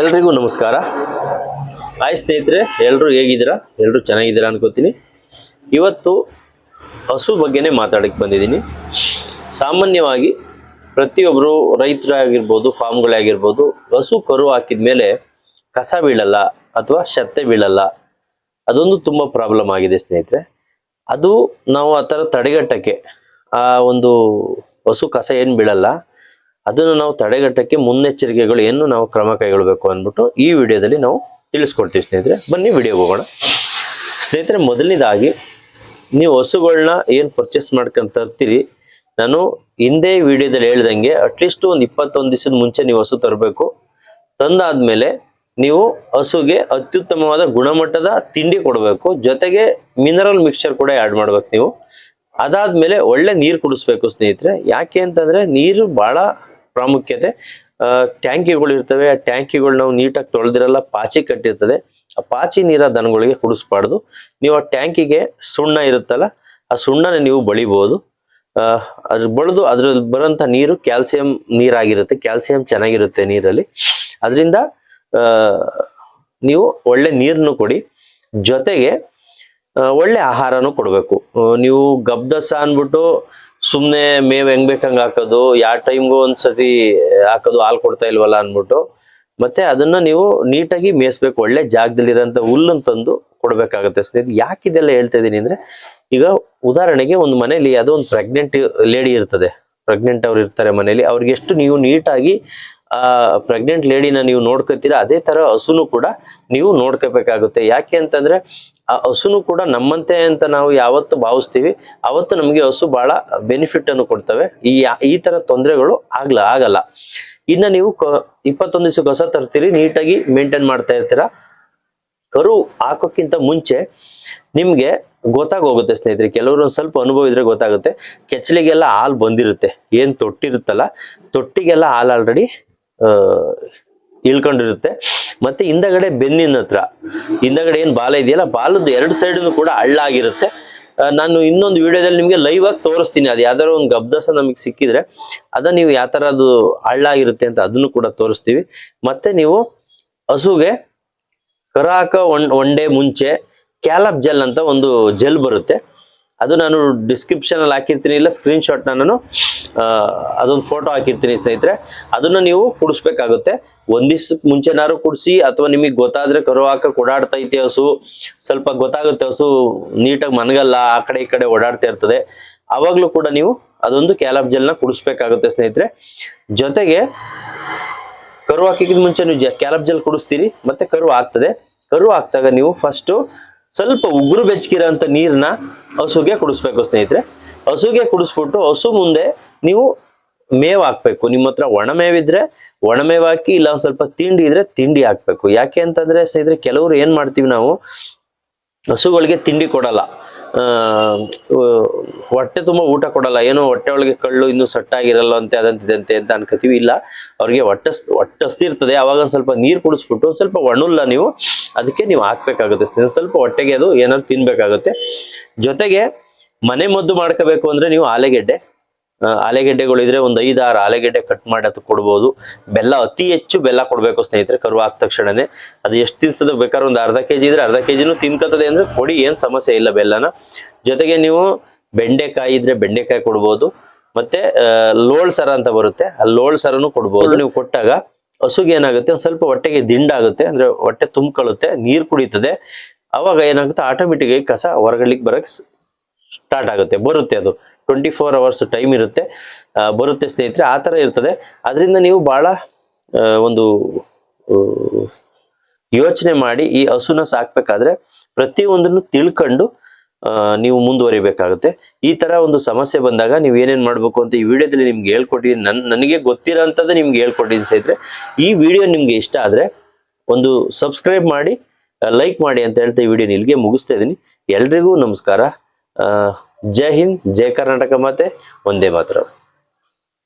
ಎಲ್ರಿಗೂ ನಮಸ್ಕಾರ. ಆಯ್ ಸ್ನೇಹಿತರೆ ಎಲ್ಲರೂ ಹೇಗಿದ್ದೀರಾ? ಎಲ್ಲರೂ ಚೆನ್ನಾಗಿದ್ದೀರಾ ಅನ್ಕೋತೀನಿ. ಇವತ್ತು ಹಸು ಬಗ್ಗೆನೇ ಮಾತಾಡಕ್ಕೆ ಬಂದಿದ್ದೀನಿ. ಸಾಮಾನ್ಯವಾಗಿ ಪ್ರತಿಯೊಬ್ಬರು ರೈತರಾಗಿರ್ಬೋದು, ಫಾರ್ಮ್ಗಳೇ ಆಗಿರ್ಬೋದು, ಹಸು ಕರು ಹಾಕಿದ ಮೇಲೆ ಕಸ ಬೀಳಲ್ಲ ಅಥವಾ ಶತ್ತೆ ಬೀಳಲ್ಲ. ಅದೊಂದು ತುಂಬ ಪ್ರಾಬ್ಲಮ್ ಆಗಿದೆ ಸ್ನೇಹಿತರೆ. ಅದು ನಾವು ಆ ಥರ ತಡೆಗಟ್ಟಕ್ಕೆ ಆ ಒಂದು ಹಸು ಕಸ ಏನು ಬೀಳಲ್ಲ. ಅದನ್ನು ನಾವು ತಡೆಗಟ್ಟಕ್ಕೆ ಮುನ್ನೆಚ್ಚರಿಕೆಗಳು ಏನು ನಾವು ಕ್ರಮ ಕೈಗೊಳ್ಳಬೇಕು ಅಂದ್ಬಿಟ್ಟು ಈ ವಿಡಿಯೋದಲ್ಲಿ ನಾವು ತಿಳಿಸ್ಕೊಡ್ತೀವಿ ಸ್ನೇಹಿತರೆ. ಬನ್ನಿ ವಿಡಿಯೋಗೆ ಹೋಗೋಣ. ಸ್ನೇಹಿತರೆ, ಮೊದಲನೇದಾಗಿ ನೀವು ಹಸುಗಳನ್ನ ಏನು ಪರ್ಚೇಸ್ ಮಾಡ್ಕೊಂಡು ತರ್ತೀರಿ ನಾನು ಹಿಂದೆ ವಿಡಿಯೋದಲ್ಲಿ ಹೇಳ್ದಂಗೆ ಅಟ್ಲೀಸ್ಟ್ ಒಂದು ಇಪ್ಪತ್ತೊಂದು ದಿವಸದ ಮುಂಚೆ ನೀವು ಹಸು ತರಬೇಕು. ತಂದಾದ್ಮೇಲೆ ನೀವು ಹಸುಗೆ ಅತ್ಯುತ್ತಮವಾದ ಗುಣಮಟ್ಟದ ತಿಂಡಿ ಕೊಡಬೇಕು. ಜೊತೆಗೆ ಮಿನರಲ್ ಮಿಕ್ಸ್ಚರ್ ಕೂಡ ಆ್ಯಡ್ ಮಾಡ್ಬೇಕು ನೀವು. ಅದಾದ್ಮೇಲೆ ಒಳ್ಳೆ ನೀರು ಕುಡಿಸ್ಬೇಕು ಸ್ನೇಹಿತರೆ. ಯಾಕೆ ಅಂತಂದರೆ ನೀರು ಬಹಳ ಪ್ರಾಮುಖ್ಯತೆ. ಟ್ಯಾಂಕಿಗಳು ಇರ್ತವೆ. ಆ ಟ್ಯಾಂಕಿಗಳು ನಾವು ನೀಟಾಗಿ ತೊಳೆದಿರಲ್ಲ, ಪಾಚಿ ಕಟ್ಟಿರ್ತದೆ. ಆ ಪಾಚಿ ನೀರ ದನಗಳಿಗೆ ಕುಡಿಸ್ಬಾರ್ದು ನೀವು ಆ ಟ್ಯಾಂಕಿಗೆ ಸುಣ್ಣ ಇರುತ್ತಲ್ಲ, ಆ ಸುಣ್ಣನ ನೀವು ಬಳಿಬಹುದು ಅದ್ರ ಬಳಿದು ಅದ್ರಲ್ಲಿ ಬರೋಂಥ ನೀರು ಕ್ಯಾಲ್ಸಿಯಂ ನೀರಾಗಿರುತ್ತೆ. ಕ್ಯಾಲ್ಸಿಯಂ ಚೆನ್ನಾಗಿರುತ್ತೆ ನೀರಲ್ಲಿ. ಅದರಿಂದ ನೀವು ಒಳ್ಳೆ ನೀರನ್ನು ಕೊಡಿ. ಜೊತೆಗೆ ಒಳ್ಳೆ ಆಹಾರನೂ ಕೊಡಬೇಕು. ನೀವು ಗಬ್ದಸ ಅಂದ್ಬಿಟ್ಟು ಸುಮ್ಮನೆ ಮೇವು ಹೆಂಗ್ ಬೇಕಂಗ್ ಹಾಕೋದು ಯಾವ ಟೈಮ್ಗೂ ಒಂದ್ಸತಿ ಹಾಕೋದು ಹಾಲು ಕೊಡ್ತಾ ಇಲ್ವಲ್ಲ ಅಂದ್ಬಿಟ್ಟು. ಮತ್ತೆ ಅದನ್ನ ನೀವು ನೀಟಾಗಿ ಮೇಯಿಸ್ಬೇಕು, ಒಳ್ಳೆ ಜಾಗದಲ್ಲಿರೋಂಥ ಹುಲ್ಲನ್ನು ತಂದು ಕೊಡ್ಬೇಕಾಗತ್ತೆ ಸ್ನೇಹಿತರೆ. ಯಾಕೆ ಇದೆಲ್ಲ ಹೇಳ್ತಾ ಇದ್ದೀನಿ ಅಂದ್ರೆ, ಈಗ ಉದಾಹರಣೆಗೆ ಒಂದು ಮನೇಲಿ ಯಾವುದೋ ಒಂದು ಪ್ರೆಗ್ನೆಂಟ್ ಲೇಡಿ ಇರ್ತದೆ. ಪ್ರೆಗ್ನೆಂಟ್ ಅವ್ರು ಇರ್ತಾರೆ ಮನೇಲಿ ಅವ್ರಿಗೆ ಎಷ್ಟು ನೀವು ನೀಟಾಗಿ, ಆ ಪ್ರೆಗ್ನೆಂಟ್ ಲೇಡಿನ ನೀವು ನೋಡ್ಕೊತೀರಾ, ಅದೇ ತರ ಹಸುನು ಕೂಡ ನೀವು ನೋಡ್ಕೋಬೇಕಾಗುತ್ತೆ. ಯಾಕೆ ಅಂತಂದ್ರೆ ಆ ಹಸುನು ಕೂಡ ನಮ್ಮಂತೆ ಅಂತ ನಾವು ಯಾವತ್ತು ಭಾವಿಸ್ತೀವಿ. ಅವತ್ತು ನಮಗೆ ಹಸು ಬಹಳ ಬೆನಿಫಿಟ್ ಅನ್ನು ಕೊಡ್ತವೆ. ಈ ಈ ತರ ತೊಂದರೆಗಳು ಆಗ್ಲ, ಆಗಲ್ಲ. ಇನ್ನ ನೀವು ಕ, ಇಪ್ಪತ್ತೊಂದು ದಿವಸ ಹೊಸ ತರ್ತೀರಿ, ನೀಟಾಗಿ ಮೇಂಟೈನ್ ಮಾಡ್ತಾ ಇರ್ತೀರಾ. ಕರು ಹಾಕೋಕ್ಕಿಂತ ಮುಂಚೆ ನಿಮ್ಗೆ ಗೊತ್ತಾಗೋಗುತ್ತೆ ಸ್ನೇಹಿತರೆ, ಕೆಲವರು ಒಂದು ಸ್ವಲ್ಪ ಅನುಭವ ಇದ್ರೆ ಗೊತ್ತಾಗುತ್ತೆ. ಕೆಚ್ಚಲಿಗೆಲ್ಲ ಹಾಲು ಬಂದಿರುತ್ತೆ. ಏನ್ ತೊಟ್ಟಿರುತ್ತಲ್ಲ, ತೊಟ್ಟಿಗೆಲ್ಲ ಹಾಲು ಆಲ್ರೆಡಿ ಇಳ್ಕೊಂಡಿರುತ್ತೆ. ಮತ್ತೆ ಹಿಂದಗಡೆ ಬೆನ್ನಿನ ಹತ್ರ. ಹಿಂದಗಡೆ ಏನು ಬಾಲ ಇದೆಯಲ್ಲ ಬಾಲದ ಎರಡು ಸೈಡ್ನು ಕೂಡ ಹಳ್ಳಾಗಿರುತ್ತೆ. ನಾನು ಇನ್ನೊಂದು ವಿಡಿಯೋದಲ್ಲಿ ನಿಮಗೆ ಲೈವ್ ಆಗಿ ತೋರಿಸ್ತೀನಿ. ಅದು ಯಾವ್ದಾದ್ರು ಒಂದು ಗಬ್ದಸ ನಮಗೆ ಸಿಕ್ಕಿದ್ರೆ ಅದ ನೀವು ಯಾವ ತರ ಅದು ಹಳ್ಳಾಗಿರುತ್ತೆ ಅಂತ ಅದನ್ನು ಕೂಡ ತೋರಿಸ್ತೀವಿ. ಮತ್ತೆ ನೀವು ಹಸುಗೆ ಕರಾಕ ಒನ್ ಒನ್ ಮುಂಚೆ ಕ್ಯಾಲಪ್ ಜೆಲ್ ಅಂತ ಒಂದು ಜೆಲ್ ಬರುತ್ತೆ. ಅದು ನಾನು ಡಿಸ್ಕ್ರಿಪ್ಷನ್ ಅಲ್ಲಿ ಹಾಕಿರ್ತೀನಿ, ಇಲ್ಲ ಸ್ಕ್ರೀನ್ ಶಾಟ್ ನಾನು ಅದೊಂದು ಫೋಟೋ ಹಾಕಿರ್ತೀನಿ ಸ್ನೇಹಿತರೆ. ಅದನ್ನ ನೀವು ಕುಡಿಸ್ಬೇಕಾಗುತ್ತೆ. ಒಂದಿಸ್ ಮುಂಚೆನಾರು ಕುಡಿಸಿ, ಅಥವಾ ನಿಮಗೆ ಗೊತ್ತಾದ್ರೆ ಕರು ಓಡಾಡ್ತಾ ಓಡಾಡ್ತೈತೆ ಹಸು, ಸ್ವಲ್ಪ ಗೊತ್ತಾಗುತ್ತೆ ಹಸು, ನೀಟಾಗಿ ಮನಗಲ್ಲ, ಆ ಕಡೆ ಈ ಕಡೆ ಓಡಾಡ್ತಾ ಇರ್ತದೆ. ಅವಾಗ್ಲೂ ಕೂಡ ನೀವು ಅದೊಂದು ಕ್ಯಾಲಪ್ ಜೆಲ್ನ ಕುಡಿಸ್ಬೇಕಾಗುತ್ತೆ ಸ್ನೇಹಿತರೆ. ಜೊತೆಗೆ, ಕರು ಹಾಕಿದ ಮುಂಚೆ ನೀವು ಕ್ಯಾಲಪ್ ಜೆಲ್ ಕುಡಿಸ್ತೀರಿ, ಮತ್ತೆ ಕರು ಆಗ್ತದೆ. ಕರು ಆಗ್ತಾಗ ನೀವು ಫಸ್ಟು ಸ್ವಲ್ಪ ಉಗುರು ಬೆಚ್ಚಗಿರೋ ಅಂತ ನೀರನ್ನ ಹಸುಗೆ ಕುಡಿಸ್ಬೇಕು ಸ್ನೇಹಿತರೆ. ಹಸುಗೆ ಕುಡಿಸ್ಬಿಟ್ಟು ಹಸು ಮುಂದೆ ನೀವು ಮೇವು ಹಾಕ್ಬೇಕು. ನಿಮ್ಮ ಹತ್ರ ಒಣಮೇವಿದ್ರೆ ಮೇವಿದ್ರೆ ಒಣ ಮೇವ್ ಹಾಕಿ ಇಲ್ಲ ಒಂದ್ ಸ್ವಲ್ಪ ತಿಂಡಿ ಇದ್ರೆ ತಿಂಡಿ ಹಾಕ್ಬೇಕು. ಯಾಕೆ ಅಂತಂದ್ರೆ ಸ್ನೇಹಿತರೆ, ಕೆಲವರು ಏನ್ ಮಾಡ್ತೀವಿ ನಾವು? ಹಸುಗಳಿಗೆ ತಿಂಡಿ ಕೊಡಲ್ಲ. ಹೊಟ್ಟೆ ತುಂಬ ಊಟ ಕೊಡಲ್ಲ. ಏನೋ ಹೊಟ್ಟೆ ಒಳಗೆ ಕಳ್ಳು ಇನ್ನೂ ಸಟ್ಟಾಗಿರಲ್ಲ ಅಂತ ಅದಂತಿದಂತೆ ಅಂತ ಅನ್ಕೋತೀವಿ ಇಲ್ಲ, ಅವ್ರಿಗೆ ಹೊಟ್ಟೆ ಹೊಟ್ಟೆ ಅವಾಗ ಸ್ವಲ್ಪ ನೀರು ಕುಡಿಸ್ಬಿಟ್ಟು ಸ್ವಲ್ಪ ಒಣಲ್ಲ ನೀವು ಅದಕ್ಕೆ ನೀವು ಹಾಕ್ಬೇಕಾಗುತ್ತೆ. ಸ್ವಲ್ಪ ಹೊಟ್ಟೆಗೆ ಅದು ಏನಾದ್ರು ತಿನ್ಬೇಕಾಗುತ್ತೆ. ಜೊತೆಗೆ ಮನೆ ಮದ್ದು ಮಾಡ್ಕೋಬೇಕು ಅಂದ್ರೆ ನೀವು ಆಲೆಗೆಡ್ಡೆ ಆಲೆಗೆಡ್ಡೆಗಳು ಇದ್ರೆ ಒಂದು ಐದಾರು ಆಲೆಗೆಡ್ಡೆ ಕಟ್ ಮಾಡಿ ಅದು ಕೊಡ್ಬೋದು. ಬೆಲ್ಲ ಅತಿ ಹೆಚ್ಚು ಬೆಲ್ಲ ಕೊಡ್ಬೇಕು ಸ್ನೇಹಿತರೆ, ಕರು ಆದ ತಕ್ಷಣನೇ. ಅದು ಎಷ್ಟು ತಿನ್ಸೋದು ಬೇಕಾದ್ರೆ ಒಂದು ಅರ್ಧ ಕೆಜಿ ಇದ್ರೆ ಅರ್ಧ ಕೆಜಿನೂ ತಿನ್ಕತ್ತದೆ ಅಂದ್ರೆ ಕೊಡಿ, ಏನ್ ಸಮಸ್ಯೆ ಇಲ್ಲ ಬೆಲ್ಲನ. ಜೊತೆಗೆ ನೀವು ಬೆಂಡೆಕಾಯಿ ಇದ್ರೆ ಬೆಂಡೆಕಾಯಿ ಕೊಡ್ಬೋದು. ಮತ್ತೆ ಲೋಳ್ ಸರ ಅಂತ ಬರುತ್ತೆ, ಆ ಲೋಳ್ ಸರನು ಕೊಡ್ಬೋದು. ನೀವು ಕೊಟ್ಟಾಗ ಹಸುಗೆ ಏನಾಗುತ್ತೆ, ಒಂದ್ ಸ್ವಲ್ಪ ಹೊಟ್ಟೆಗೆ ದಿಂಡಾಗುತ್ತೆ ಅಂದ್ರೆ ಹೊಟ್ಟೆ ತುಂಬ್ಕೊಳ್ಳುತ್ತೆ, ನೀರ್ ಕುಡಿತದೆ. ಅವಾಗ ಏನಾಗುತ್ತೆ ಆಟೋಮೆಟಿಕ್ ಆಗಿ ಕಸ ಹೊರಗಡೆ ಬರಕ್ ಸ್ಟಾರ್ಟ್ ಆಗುತ್ತೆ, ಬರುತ್ತೆ ಅದು. ಟ್ವೆಂಟಿ ಫೋರ್ ಅವರ್ಸ್ ಟೈಮ್ ಇರುತ್ತೆ ಬರುತ್ತೆ ಸ್ನೇಹಿತರೆ, ಆ ಥರ ಇರ್ತದೆ. ಅದರಿಂದ ನೀವು ಭಾಳ ಒಂದು ಯೋಚನೆ ಮಾಡಿ ಈ ಹಸುನ ಸಾಕ್ಬೇಕಾದ್ರೆ ಪ್ರತಿಯೊಂದನ್ನು ತಿಳ್ಕೊಂಡು ನೀವು ಮುಂದುವರಿಬೇಕಾಗುತ್ತೆ. ಈ ತರ ಒಂದು ಸಮಸ್ಯೆ ಬಂದಾಗ ನೀವು ಏನೇನು ಮಾಡಬೇಕು ಅಂತ ಈ ವಿಡಿಯೋದಲ್ಲಿ ನಿಮ್ಗೆ ಹೇಳ್ಕೊಟ್ಟಿದ್ದೀನಿ. ನನ್ನ ನನಗೆ ಗೊತ್ತಿರೋಂಥದ್ದು ನಿಮ್ಗೆ ಹೇಳ್ಕೊಟ್ಟಿದ್ದೀನಿ ಸ್ನೇಹಿತರೆ. ಈ ವಿಡಿಯೋ ನಿಮ್ಗೆ ಇಷ್ಟ ಆದರೆ ಒಂದು ಸಬ್ಸ್ಕ್ರೈಬ್ ಮಾಡಿ, ಲೈಕ್ ಮಾಡಿ ಅಂತ ಹೇಳ್ತಾ ಈ ವಿಡಿಯೋ ಇಲ್ಲಿಗೆ ಮುಗಿಸ್ತಾ ಇದ್ದೀನಿ. ಎಲ್ರಿಗೂ ನಮಸ್ಕಾರ. ಜೈ ಹಿಂದ್ ಜೈ ಕರ್ನಾಟಕ ಮತ್ತೆ ಒಂದೇ ಮಾತ್ರ.